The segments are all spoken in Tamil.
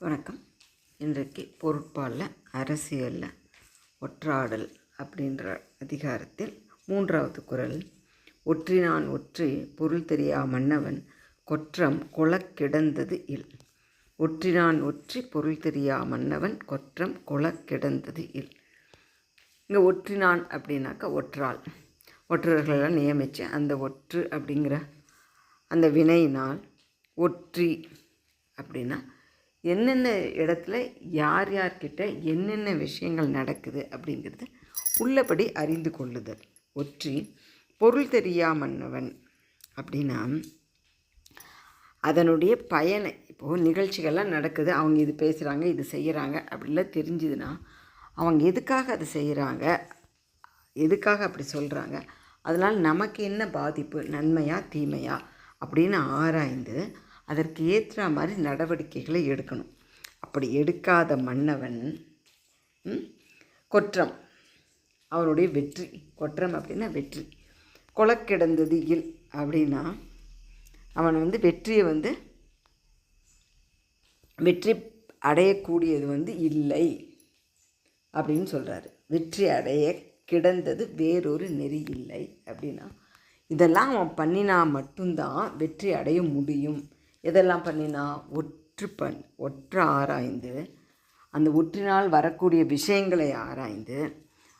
வணக்கம். இன்றைக்கு பொருட்பாலில் அரசியலில் ஒற்றாடல் அப்படின்ற அதிகாரத்தில் மூன்றாவது குரல். ஒற்றினான் ஒற்றி பொருள் தெரியா மன்னவன் கொற்றம் கொளக்கிடந்தது இல். ஒற்றினான் ஒற்றி பொருள் தெரியா மன்னவன் கொற்றம் கொளக்கிடந்தது இல். இங்கே ஒற்றினான் அப்படின்னாக்கா ஒற்றாள். ஒற்றர்களெல்லாம் நியமித்து அந்த ஒற்று அப்படிங்கிற அந்த வினையினால் ஒற்றி அப்படின்னா என்னென்ன இடத்துல யார் யார்கிட்ட என்னென்ன விஷயங்கள் நடக்குது அப்படிங்கிறது உள்ளபடி அறிந்து கொள்ளுதல். ஒற்றி பொருள் தெரியாமன்னவன் அப்படின்னா அதனுடைய பயனை இப்போது நிகழ்ச்சிகள்லாம் நடக்குது அவங்க இது பேசுகிறாங்க இது செய்கிறாங்க அப்படிலாம் தெரிஞ்சுதுன்னா அவங்க எதுக்காக அதை செய்கிறாங்க எதுக்காக அப்படி சொல்கிறாங்க அதனால் நமக்கு என்ன பாதிப்பு நன்மையா தீமையா அப்படின்னு ஆராய்ந்து அதற்கு ஏற்ற மாதிரி நடவடிக்கைகளை எடுக்கணும். அப்படி எடுக்காத மன்னவன் கொற்றம். அவனுடைய வெற்றி. கொற்றம் அப்படின்னா வெற்றி. கொலக்கிடந்தது இல் அப்படின்னா அவன் வந்து வெற்றியை வந்து வெற்றி அடையக்கூடியது வந்து இல்லை அப்படின்னு சொல்கிறாரு வெற்றி அடைய கிடந்தது வேறொரு நெறி இல்லை அப்படின்னா இதெல்லாம் அவன் பண்ணினா மட்டும்தான் வெற்றி அடைய முடியும். எதெல்லாம் பண்ணினா ஒற்று பண் ஆராய்ந்து அந்த ஒற்றினால் வரக்கூடிய விஷயங்களை ஆராய்ந்து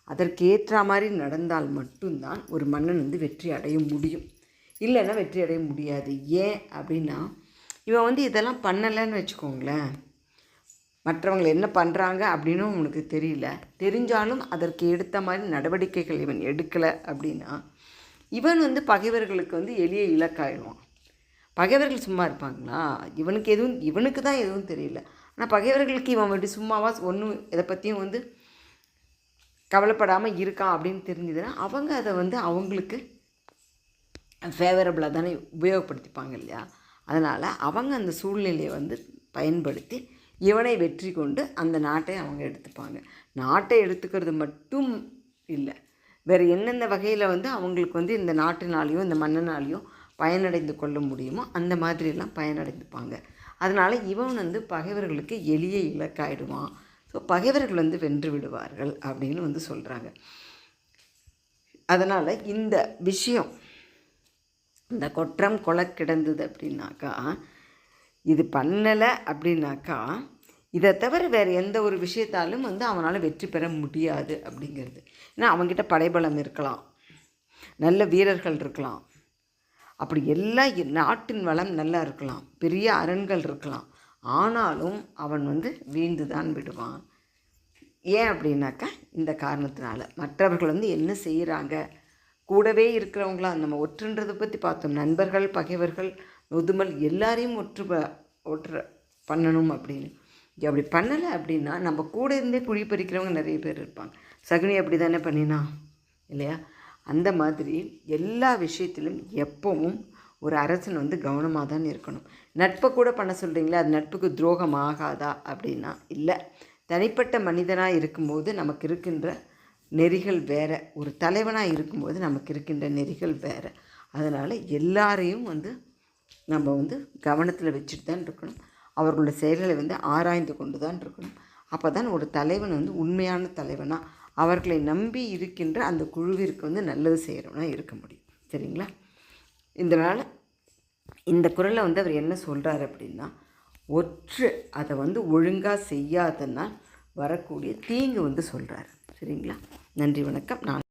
அதற்கேற்ற மாதிரி நடந்தால் மட்டும்தான் ஒரு மன்னன் வந்து வெற்றி அடைய முடியும். இல்லைன்னா வெற்றி அடைய முடியாது. ஏன் அப்படின்னா இவன் வந்து இதெல்லாம் பண்ணலைன்னு வச்சுக்கோங்களேன். மற்றவங்க என்ன பண்ணுறாங்க அப்படின்னும் உனக்கு தெரியல. தெரிஞ்சாலும் அதற்கு எடுத்த மாதிரி நடவடிக்கைகள் இவன் எடுக்கலை அப்படின்னா இவன் வந்து பகைவர்களுக்கு வந்து எளிய இலக்காயிடுவான். பகைவர்கள் சும்மா இருப்பாங்களா? இவனுக்கு எதுவும் இவனுக்கு தான் எதுவும் தெரியல. ஆனால் பகைவர்களுக்கு இவன் வந்து சும்மாவா ஒன்றும் இதை பற்றியும் வந்து கவலைப்படாமல் இருக்கான் அப்படின்னு தெரிஞ்சதுன்னா அவங்க அதை வந்து அவங்களுக்கு ஃபேவரபுளாக தானே உபயோகப்படுத்திப்பாங்க இல்லையா? அதனால் அவங்க அந்த சூழ்நிலையை வந்து பயன்படுத்தி இவனை வெற்றி கொண்டு அந்த நாட்டை அவங்க எடுத்துப்பாங்க. நாட்டை எடுத்துக்கிறது மட்டும் இல்லை. வேறு என்னென்ன வகையில் வந்து அவங்களுக்கு வந்து இந்த நாட்டினாலேயும் இந்த மன்னனாலேயும் பயனடைந்து கொள்ள முடியுமோ அந்த மாதிரிலாம் பயனடைந்துப்பாங்க. அதனால் இவன் வந்து பகைவர்களுக்கு எளிய இலக்காயிடுவான். ஸோ பகைவர்கள் வந்து வென்று விடுவார்கள் அப்படின்னு வந்து சொல்கிறாங்க அதனால் இந்த விஷயம் இந்த கொற்றம் கொலை கிடந்தது அப்படின்னாக்கா இது பண்ணலை அப்படின்னாக்கா இதை தவிர வேறு எந்த ஒரு விஷயத்தாலும் வந்து அவனால் வெற்றி பெற முடியாது அப்படிங்கிறது. ஏன்னா அவங்ககிட்ட படைபலம் இருக்கலாம். நல்ல வீரர்கள் இருக்கலாம். அப்படி எல்லா நாட்டின் வளம் நல்லா இருக்கலாம். பெரிய அரண்கள் இருக்கலாம். ஆனாலும் அவன் வந்து வீழ்ந்து தான் விடுவான். ஏன் அப்படின்னாக்கா இந்த காரணத்தினால. மற்றவர்கள் வந்து என்ன செய்கிறாங்க கூடவே இருக்கிறவங்களா? நம்ம ஒற்றுன்றதை பற்றி பார்த்தோம். நண்பர்கள் பகைவர்கள் நொதுமல் எல்லாரையும் ஒற்று ப- ஒற்று பண்ணணும் அப்படின்னு. அப்படி பண்ணலை அப்படின்னா நம்ம கூட இருந்தே குழி பறிக்கிறவங்க நிறைய பேர் இருப்பாங்க. சகுனி அப்படி தானே பண்ணினா இல்லையா? அந்த மாதிரி எல்லா விஷயத்திலும் எப்பவும் ஒரு அரசன் வந்து கவனமாக தான் இருக்கணும். நட்பை கூட பண்ண சொல்கிறீங்களா அது நட்புக்கு துரோகம் ஆகாதா அப்படின்னா இல்லை. தனிப்பட்ட மனிதனாக இருக்கும்போது நமக்கு இருக்கின்ற நெறிகள் வேறு. ஒரு தலைவனாக இருக்கும்போது நமக்கு இருக்கின்ற நெறிகள் வேறு. அதனால் எல்லாரையும் வந்து நம்ம வந்து கவனத்தில் வச்சுட்டு தான் இருக்கணும். அவர்களுடைய செயல்களை வந்து ஆராய்ந்து கொண்டு தான் இருக்கணும். அப்போ தான் ஒரு தலைவன் வந்து உண்மையான தலைவனாக அவர்களை நம்பி இருக்கின்ற அந்த குழுவிற்கு வந்து நல்லது செய்கிறவனா இருக்க முடியும். சரிங்களா? இதனால் இந்த குரலை வந்து அவர் என்ன சொல்கிறார் அப்படின்னா ஒற்று அதை வந்து ஒழுங்காக செய்யாதனால் வரக்கூடிய தீங்கு வந்து சொல்கிறாரு சரிங்களா? நன்றி வணக்கம். நான்